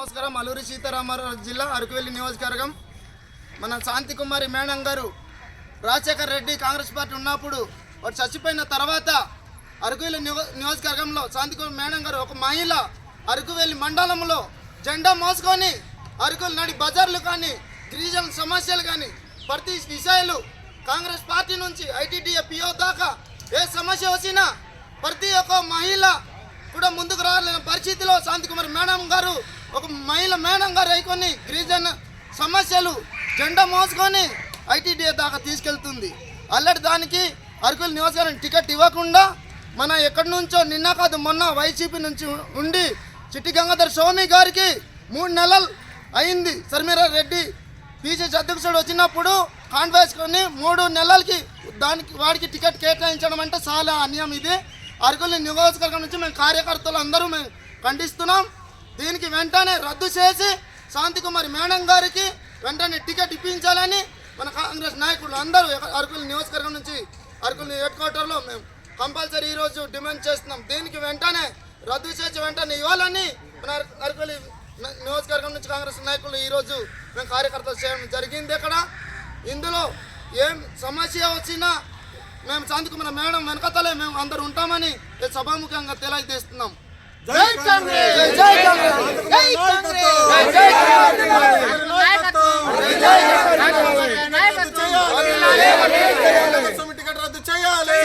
నమస్కారం అల్లూరి సీతారామారావు జిల్లా అరకువెల్లి నియోజకవర్గం. మన శాంతి కుమారి మేడం గారు రాజశేఖర్ రెడ్డి కాంగ్రెస్ పార్టీ ఉన్నప్పుడు వాడు చచ్చిపోయిన తర్వాత అరకువెల్లి నియోజకవర్గంలో శాంతి కుమారి మేడం గారు ఒక మహిళ అరకువెల్లి మండలంలో జెండా మోసుకొని అరకులు నడి బజార్లు కానీ గిరిజన సమస్యలు కానీ ప్రతి విషయాలు కాంగ్రెస్ పార్టీ నుంచి ఐటీడీఏ పిఓ దాకా ఏ సమస్య వచ్చినా ప్రతి ఒక్క మహిళ కూడా ముందుకు పరిస్థితిలో శాంతికుమార్ మేడం గారు ఒక మహిళ మేడం గారు అయికొని గిరిజన సమస్యలు జెండా మోసుకొని ఐటీడీఏ దాకా తీసుకెళ్తుంది. అల్లటి దానికి అరకుల నియోజకవర్గం టికెట్ ఇవ్వకుండా మన ఎక్కడి నుంచో నిన్న కాదు మొన్న వైసీపీ నుంచి ఉండి చిట్టి గంగాధర్ స్వామి గారికి మూడు నెలలు అయింది. శర్మిరా రెడ్డి బీసీసీ అధ్యక్షుడు వచ్చినప్పుడు కాంట్ కొని మూడు నెలలకి దానికి వాడికి టికెట్ కేటాయించడం అంటే చాలా అన్యాయం ఇది. అరకుల నియోజకవర్గం నుంచి మేము కార్యకర్తలు అందరూ మేము ఖండిస్తున్నాం. దీనికి వెంటనే రద్దు చేసి శాంతికుమారి మేడం గారికి వెంటనే టికెట్ ఇప్పించాలని మన కాంగ్రెస్ నాయకులు అందరూ అరకుల నియోజకవర్గం నుంచి అరకుల హెడ్ క్వార్టర్లో మేము కంపల్సరీ ఈరోజు డిమాండ్ చేస్తున్నాం. దీనికి వెంటనే రద్దు చేసి వెంటనే ఇవ్వాలని మన అరకులి నియోజకవర్గం నుంచి కాంగ్రెస్ నాయకులు ఈరోజు మేము కార్యకర్తలు చేయడం జరిగింది ఇక్కడ. ఇందులో ఏం సమస్య వచ్చినా మేము శాంతికుమార్ మేడం వెనకతలే మేము అందరు ఉంటామని సభాముఖంగా తెలియజేస్తున్నాం జై కాంగ్రెస్ జై కాంగ్రెస్ జై కాంగ్రెస్ జై స్వామి టికెట్ రద్దు చేయాలి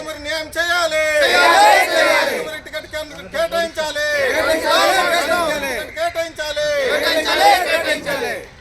మరి న్యాయం చేయాలి మరి టికెట్ కేంద్రం కేటాయించాలి కేటాయించాలి కాంగ్రెస్